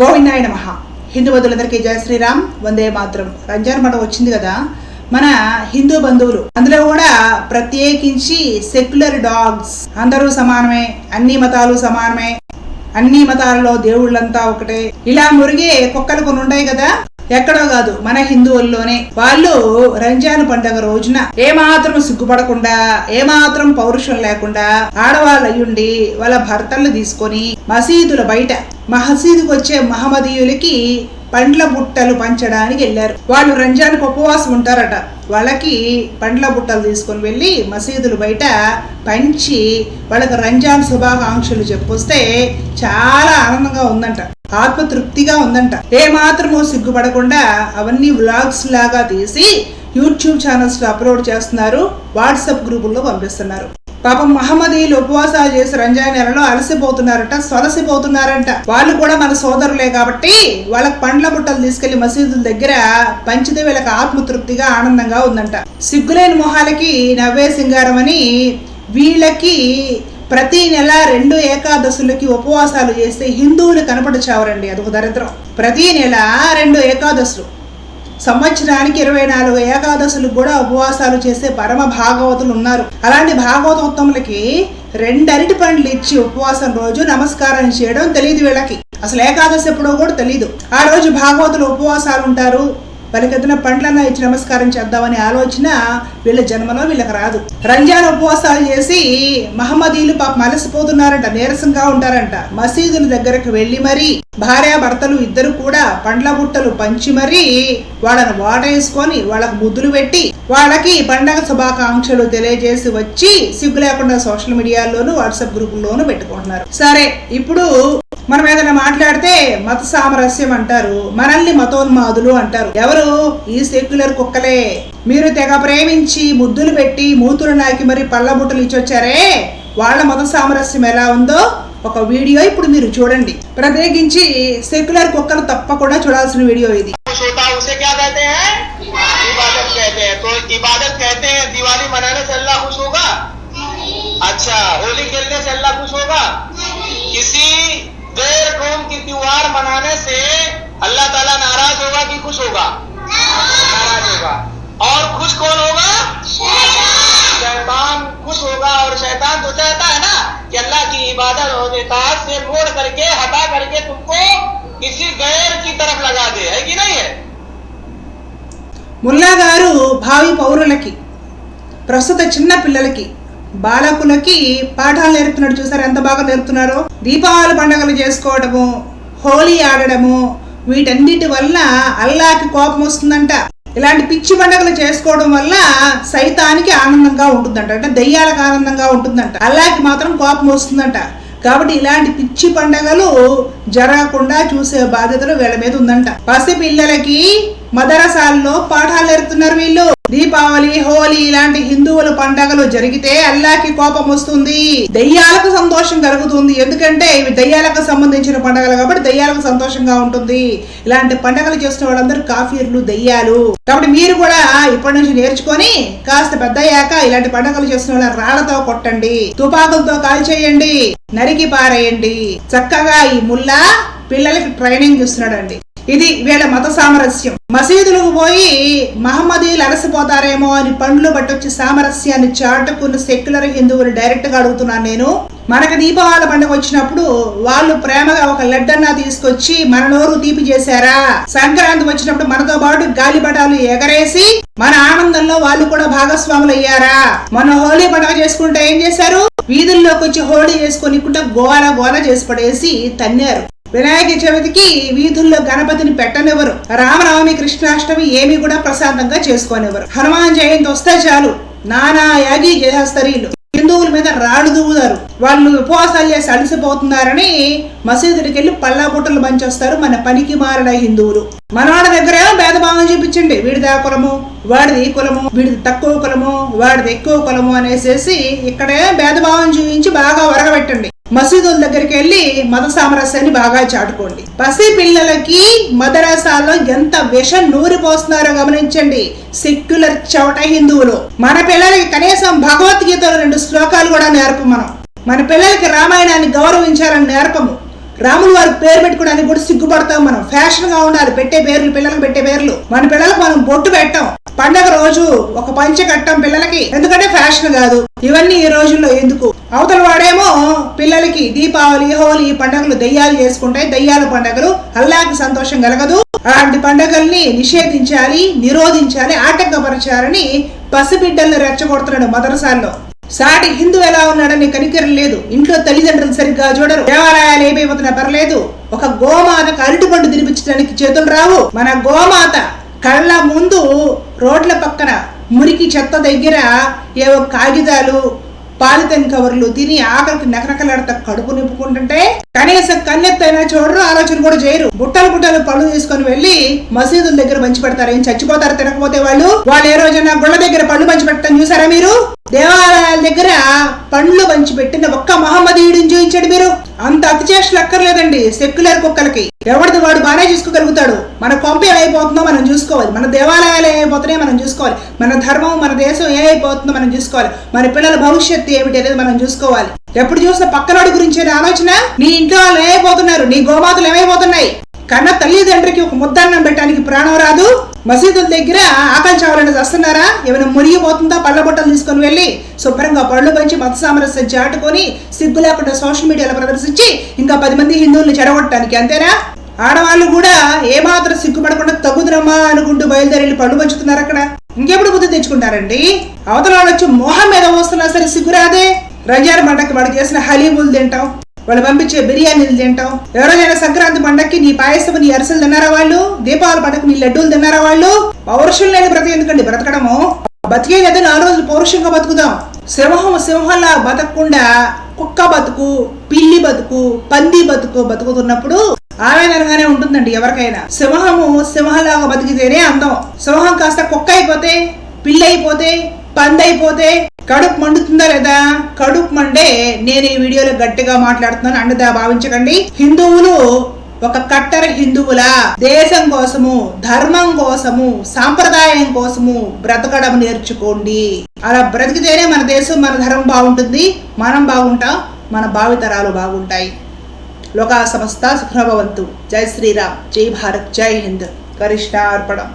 గోవిందాయ నమ. హిందూ బంధువులందరికీ జయ శ్రీరామ్. వందే మాత్రం. రంజాన్ పండుగ వచ్చింది కదా మన హిందూ బంధువులు. అందులో కూడా ప్రత్యేకించి సెక్యులర్ డాగ్స్. అందరూ సమానమే అన్ని మతాలు సమానమే. అన్ని మతాలలో దేవుళ్ళంతా ఒకటే. ఇలా మురిగే కుక్కలు కొన్ని ఉంటాయి కదా ఎక్కడో కాదు మన హిందువుల్లోనే. వాళ్ళు రంజాన్ పండుగ రోజున ఏమాత్రం సిగ్గుపడకుండా ఏమాత్రం పౌరుషం లేకుండా ఆడవాళ్ళు అయ్యుండి వాళ్ళ భర్తలను తీసుకొని మసీదుల బయట మసీదుకు వచ్చే మహమ్మదీయులకి పండ్ల బుట్టలు పంచడానికి వెళ్ళారు. వాళ్ళు రంజాన్కి ఉపవాసం ఉంటారట. వాళ్ళకి పండ్ల బుట్టలు తీసుకొని వెళ్ళి మసీదులు బయట పంచి వాళ్ళకి రంజాన్ శుభాకాంక్షలు చెప్పొస్తే చాలా ఆనందంగా ఉందంట. ఆత్మతృప్తిగా ఉందంట. ఏ సిగ్గుపడకుండా అవన్నీ వ్లాగ్స్ లాగా తీసి యూట్యూబ్ ఛానల్స్లో అప్లోడ్ చేస్తున్నారు వాట్సాప్ గ్రూపుల్లో పంపిస్తున్నారు. పాపం మహమ్మదీలు ఉపవాసాలు చేసి రంజాన్ నెలలో అలసిపోతున్నారట సొలసిపోతున్నారంట వాళ్ళు కూడా మన సోదరులే కాబట్టి వాళ్ళకి పండ్ల బుట్టలు తీసుకెళ్ళి మసీదుల దగ్గర పంచితే వీళ్ళకి ఆత్మతృప్తిగా ఆనందంగా ఉందంట. సిగ్గులేని మొహాలకి నవ్వే సింగారం అని వీళ్ళకి ప్రతి నెల రెండు ఏకాదశులకి ఉపవాసాలు చేస్తే హిందువులు కనపడచావరండి అదొక దరిద్రం. ప్రతి నెల రెండు ఏకాదశులు. సంవత్సరానికి ఇరవై నాలుగు ఏకాదశులు కూడా ఉపవాసాలు చేసే పరమ భాగవతులు ఉన్నారు. అలాంటి భాగవతోత్తములకి రెండరిటి పండ్లు ఇచ్చి ఉపవాసం రోజు నమస్కారం చేయడం తెలియదు వీళ్ళకి. అసలు ఏకాదశి ఎప్పుడో కూడా తెలియదు ఆ రోజు భాగవతులు ఉపవాసాలు ఉంటారు. వాళ్ళకి ఏదైనా పండ్లన్నా ఇచ్చి నమస్కారం చేద్దామనే ఆలోచన వీళ్ళ జన్మలో వీళ్ళకి రాదు. రంజాన్ ఉపవాసాలు చేసి మహమ్మదీలు పాపం అలసిపోతున్నారంట నీరసంగా ఉంటారంట. మసీదుల దగ్గరకు వెళ్ళి మరీ భార్య భర్తలు ఇద్దరు కూడా పండ్ల బుట్టలు పంచి మరీ వాళ్ళని వాటేసుకొని వాళ్ళకు ముద్దులు పెట్టి వాళ్ళకి పండగ శుభాకాంక్షలు తెలియజేసి వచ్చి సిగ్గు లేకుండా సోషల్ మీడియాలోను వాట్సాప్ గ్రూపుల్లోనూ పెట్టుకుంటున్నారు. సరే ఇప్పుడు మనం ఏదైనా మాట్లాడితే మత సామరస్యం అంటారు మనల్ని మతోన్మాదులు అంటారు ఎవరు ఈ సెక్యులర్ కుక్కలే మీరు తెగ ప్రేమించి ముద్దులు పెట్టి మూతులు నాకి మరి పళ్ళ బుట్టలు ఇచ్చొచ్చారే వాళ్ళ మత సామరస్యం ఎలా ఉందో ఒక వీడియో ఇప్పుడు మీరు చూడండి ప్రత్యేకించి సెక్యులర్ కుక్కలు తప్పకుండా చూడాల్సిన వీడియో ఇది खुश होता है उसे क्या कहते हैं इबादत कहते हैं तो इबादत कहते हैं दिवाली मनाने से अल्लाह खुश होगा अच्छा होली खेलने से अल्लाह खुश होगा किसी गैर कौम की त्योहार मनाने से अल्लाह ताला नाराज होगा कि खुश होगा नाराज होगा और खुश कौन होगा शैतान खुश होगा और शैतान तो चाहता है ना कि अल्लाह की इबादत और इताअत से मोड़ करके हटा करके तुमको किसी गैर की तरफ लगा दे है कि नहीं है ముల్లా గారు భావి పౌరులకి ప్రస్తుత చిన్న పిల్లలకి బాలకులకి పాఠాలు నేర్పుతున్నాడు చూసారు ఎంత బాగా నేర్పుతున్నారో? దీపావళి పండుగలు చేసుకోవడము హోలీ ఆడడము వీటన్నిటి వల్ల అల్లాకి కోపం వస్తుందంట. ఇలాంటి పిచ్చి పండుగలు చేసుకోవడం వల్ల సైతానికి ఆనందంగా ఉంటుందంట. అంటే దెయ్యాలకు ఆనందంగా ఉంటుందంట. అల్లాకి మాత్రం కోపం వస్తుందంట. కాబట్టి ఇలాంటి పిచ్చి పండగలు జరగకుండా చూసే బాధ్యతలు వీళ్ళ మీద ఉందంట. పసి పిల్లలకి మదరసాల్లో పాఠాలు నేర్పుతున్నారు వీళ్ళు. దీపావళి హోలీ ఇలాంటి హిందువుల పండగలు జరిగితే అల్లాకి కోపం వస్తుంది. దయ్యాలకు సంతోషం కలుగుతుంది. ఎందుకంటే ఇవి దయ్యాలకు సంబంధించిన పండగలు కాబట్టి దయ్యాలకు సంతోషంగా ఉంటుంది. ఇలాంటి పండగలు చేస్తున్న వాళ్ళందరూ కాఫీర్లు దయ్యాలు. కాబట్టి మీరు కూడా ఇప్పటి నుంచి నేర్చుకొని కాస్త పెద్ద అయ్యాక ఇలాంటి పండగలు చేస్తున్న వాళ్ళ రాళ్ళతో కొట్టండి. తుపాకులతో కాల్చేయండి నరికి పారేయండి. చక్కగా ఈ ముల్లా పిల్లలకి ట్రైనింగ్ ఇస్తున్నాడండి. ఇది వీళ్ళ మత సామరస్యం. మసీదులకు పోయి మహమ్మదీలు అలసిపోతారేమో అని పండ్లు పట్టొచ్చి సామరస్యాన్ని చాటుకున్న సెక్యులర్ హిందువులు డైరెక్ట్గా అడుగుతున్నాను నేను. మనకు దీపావళి పండుగ వచ్చినప్పుడు వాళ్ళు ప్రేమగా ఒక లడ్డన్నా తీసుకొచ్చి మన నోరు తీపి చేశారా? సంక్రాంతి వచ్చినప్పుడు మనతో పాటు గాలిపటాలు ఎగరేసి మన ఆనందంలో వాళ్ళు కూడా భాగస్వాములు అయ్యారా? మన హోలీ పండుగ చేసుకుంటే ఏం చేశారు? వీధుల్లోకి వచ్చి హోలీ చేసుకొని గోల గోల చేసి పడేసి తన్నారు. వినాయక చవితికి వీధుల్లో గణపతిని పెట్టనివ్వరు. రామనవమి కృష్ణాష్టమి ఏమి కూడా ప్రశాంతంగా చేసుకోనివ్వరు. హనుమాన్ జయంతి వస్తే చాలు. నానా యాగి చేసేస్తారు హిందువుల మీద రాళ్ళు దూవుతారు. వాళ్ళు ఉపవాసాలు చేసి అలసిపోతున్నారని మసీదుడికి వెళ్ళి పల్లా బుట్టలు పంచేస్తారు మన పనికి మారిన హిందువులు. మనవాడ దగ్గరేమో భేదభావం చూపించండి. వీడిది ఆ కులము వాడిది ఈ కులము వీడిది తక్కువ కులము వాడిది ఎక్కువ కులము అనేసేసి ఇక్కడే భేదభావం చూపించి బాగా వరగబెట్టండి. మసీదుల దగ్గరికి వెళ్ళి మత సామరస్యాన్ని బాగా చాటుకోండి. పసి పిల్లలకి మదరసాలో ఎంత విషం నూరి పోస్తున్నారో గమనించండి. సెక్యులర్ చవట హిందువులు. మన పిల్లలకి కనీసం భగవద్గీతలో రెండు శ్లోకాలు కూడా నేర్పం మనం మన పిల్లలకి రామాయణాన్ని గౌరవించాలని నేర్పము. రాములు వారి పేరు పెట్టుకోవడానికి కూడా సిగ్గుపడతాం మనం. ఫ్యాషన్గా ఉండాలి. పెట్టే పేర్లు పిల్లలకు పెట్టే పేర్లు. మన పిల్లలకు మనం బొట్టు పెట్టాం. పండగ రోజు ఒక పంచె కట్టం పిల్లలకి. ఎందుకంటే ఫ్యాషన్ కాదు. ఇవన్నీ ఈ రోజుల్లో ఎందుకు? అవతల వాడేమో పిల్లలకి దీపావళి హోలీ పండుగలు దయ్యాలు చేసుకుంటాయి. దయ్యాల పండుగలు అల్లాకి సంతోషం కలగదు. అలాంటి పండుగల్ని నిషేధించాలి నిరోధించాలి ఆటంకపరచాలని పసిబిడ్డల్ని రెచ్చగొడుతున్నాడు మదరసాల్లో. సాటి హిందూ ఎలా ఉన్నాడని కనికరం లేదు. ఇంట్లో తల్లిదండ్రులు సరిగ్గా చూడరు. దేవాలయాలు ఏమైపోతున్నా పర్లేదు ఒక గోమాతకు అరటి పండు తినిపించడానికి చేతులు రావు. మన గోమాత కళ్ళ ముందు రోడ్ల పక్కన మురికి చెత్త దగ్గర ఏవో కాగితాలు పాలిథిన్ కవర్లు తిని ఆకలికి నకనకలాడతా కడుపు నింపుకుంటుంటే కనీసం కన్నెత్తైనా చూడరు ఆలోచన కూడా చేయరు. బుట్టలు బుట్టలు పళ్ళు తీసుకొని వెళ్ళి మసీదుల దగ్గర పంచి పెడతారు. ఏం చచ్చిపోతారు తినకపోతే వాళ్ళు. వాళ్ళు ఏ రోజైనా గుళ్ళ దగ్గర పళ్ళు పంచి పెట్టడం చూసారా మీరు? దేవాలయాల దగ్గర పండ్లు పంచి పెట్టిన ఒక్క మహమ్మదీయుడిని చూపించాడు మీరు. అంత అతిచేష్టలు అక్కర్లేదండి సెక్యులర్ కుక్కలకి. ఎవరిది వాడు బాగానే చూసుకోగలుగుతాడు. మన కొంప ఏమైపోతుందో మనం చూసుకోవాలి. మన దేవాలయాలు ఏమైపోతున్నాయో మనం చూసుకోవాలి. మన ధర్మం మన దేశం ఏమైపోతుందో మనం చూసుకోవాలి. మన పిల్లల భవిష్యత్తు ఏమిటి అనేది మనం చూసుకోవాలి. ఎప్పుడు చూసిన పక్కనాడు గురించి ఆలోచన? నీ ఇంట్లో వాళ్ళు ఏమైపోతున్నారు? నీ గోమాతలు ఏమైపోతున్నాయి? కన్న తల్లిదండ్రికి ఒక ముద్దన్నం పెట్టడానికి ప్రాణం రాదు? మసీదుల దగ్గర ఆకలి చావాలని వస్తున్నారా ఏమైనా మునిగిపోతుందా? పళ్ళ బుట్టలు తీసుకొని వెళ్ళి శుభ్రంగా పళ్ళు పంచి మత సామరస్యం చాటుకొని సిగ్గు లేకుండా సోషల్ మీడియాలో ప్రదర్శించి ఇంకా పది మంది హిందువుల్ని చెడగొట్టడానికి అంతేనా? ఆడవాళ్ళు కూడా ఏమాత్రం సిగ్గుపడకుండా తగ్గుదరమ్మా అనుకుంటూ బయలుదేరి వెళ్ళి పళ్ళు పంచుతున్నారు అక్కడ. ఇంకెప్పుడు బుద్ధి తెచ్చుకుంటారండి? అవతల వాళ్ళు వచ్చి మొహం మీద వస్తున్నా సరే సిగ్గురాదే రంజాన్ పండగకి వాడు చేసిన హలీములు తింటాం వాళ్ళు పంపించే బిర్యానీలు తింటాం ఎవరైనా సంక్రాంతి పండక్కి నీ పాయసం నీ అరిసెలు తిన్నారా వాళ్ళు? దీపావళి పండగకి నీ లడ్డూలు తిన్నారా వాళ్ళు? పౌరుషులు లేని బ్రతికి ఎందుకండి? బ్రతకడము? బతికేదైతే నాలుగు రోజులు పౌరుషంగా బతుకుదాం. సింహం సింహంలా బతకకుండా కుక్క బతుకు పిల్లి బతుకు పంది బతుకు బతుకుతున్నప్పుడు ఆవేదనగానే ఉంటుందండి ఎవరికైనా. సింహము సింహంలాగా బతికితేనే అందం. సింహం కాస్త కుక్క అయిపోతే పిల్లి అయిపోతే పంది అయిపోతే కడుపు మండుతుందా లేదా? కడుపు మండే నేను ఈ వీడియోలో గట్టిగా మాట్లాడుతున్నాను. అండదా భావించకండి. హిందువులు ఒక కట్టర హిందువుల దేశం కోసము ధర్మం కోసము సాంప్రదాయం కోసము బ్రతకడం నేర్చుకోండి. అలా బ్రతికితేనే మన దేశం మన ధర్మం బాగుంటుంది. మనం బాగుంటాం మన భావితరాలు బాగుంటాయి. లోకా సంస్థ సుఖభవంతు జై శ్రీరామ్. జై భారత్. జై హింద్. కరిష్టార్పణం